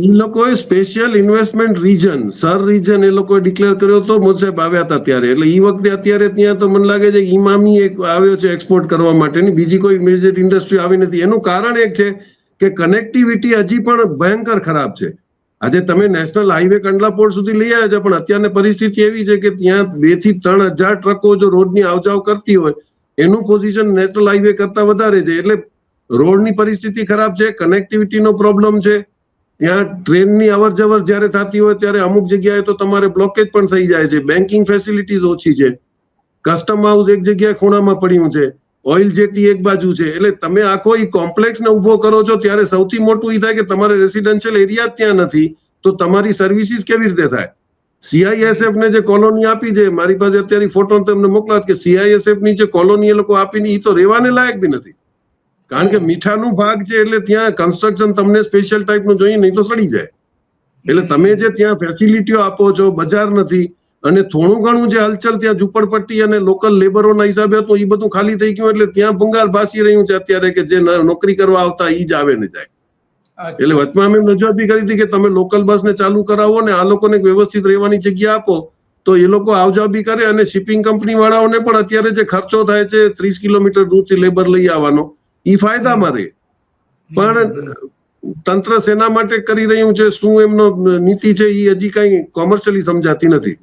એ લોકોએ special investment region sir region એ લોકોએ declare કર્યો હતો મોદી આવ્યા હતા ત્યારે. એટલે એ વખતે અત્યારે ત્યાં તો મને લાગે છે ઇમામી એક આવ્યો છે એક્સપોર્ટ કરવા માટેની. બીજી કોઈ મેજર ઇન્ડસ્ટ્રી આવી નથી. એનું કારણ એક છે કે કનેક્ટિવિટી હજી પણ ભયંકર ખરાબ છે. આજે તમે નેશનલ હાઈવે કંડલા પોર્ટ સુધી લઈ આવ્યા છે, પણ અત્યારની પરિસ્થિતિ એવી છે કે ત્યાં બેથી ત્રણ હજાર ટ્રકો જો રોડની આવજાવ કરતી હોય, એનું પોઝિશન નેશનલ હાઈવે કરતા વધારે છે. એટલે રોડની પરિસ્થિતિ ખરાબ છે કનેક્ટિવિટીનો પ્રોબ્લેમ છે ત્યાં ટ્રેનની અવર જવર જ્યારે થતી હોય ત્યારે અમુક જગ્યાએ તો તમારે બ્લોકેજ પણ થઈ જાય છે. બેન્કિંગ ફેસિલિટીઝ ઓછી છે. કસ્ટમ હાઉસ એક જગ્યાએ ખૂણામાં પડ્યું છે. ઓઇલ જેટી એક બાજુ છે. એટલે તમે આખો એ કોમ્પ્લેક્સ ને ઊભો કરો છો ત્યારે સૌથી મોટું એ થાય કે તમારે રેસિડેન્શિયલ એરિયા ત્યાં નથી. તો તમારી સર્વિસીસ કેવી રીતે થાય? સીઆઈએસએફ ને જે કોલોની આપી છે, મારી પાસે અત્યારે ફોટો તમને મોકલાત કે સીઆઈએસએફની જે કોલોની એ લોકો આપીને એ તો રહેવાને લાયક બી નથી. કારણ કે મીઠાનું ભાગ છે એટલે ત્યાં કન્સ્ટ્રક્શન તમને સ્પેશિયલ ટાઈપનું જોઈએ નહીં તો સડી જાય. એટલે તમે જે ત્યાં ફેસિલિટીઓ આપો છો બજાર નથી અને થોડું ઘણું જે હલચલ ત્યાં ઝુંપડપટ્ટી અને લોકલ લેબરોના હિસાબે હતું એ બધું ખાલી થઈ ગયું એટલે ત્યાં ભંગાર ભાસી રહ્યું છે અત્યારે કે જે નોકરી કરવા આવતા એ જ આવે ને જાય. એટલે વચમાં અમે રજૂઆત બી કરી હતી કે તમે લોકલ બસ ને ચાલુ કરાવો ને આ લોકોને વ્યવસ્થિત રહેવાની જગ્યા આપો તો એ લોકો આવજા બી કરે અને શિપિંગ કંપની વાળાઓને પણ અત્યારે જે ખર્ચો થાય છે ત્રીસ કિલોમીટર દૂરથી લેબર લઈ આવવાનો ઈ ફાયદામાં રહે પણ તંત્ર સેના માટે કરી રહ્યું છે શું એમનો નીતિ છે એ હજી કઈ કોમર્શિયલી સમજાતી નથી. જી.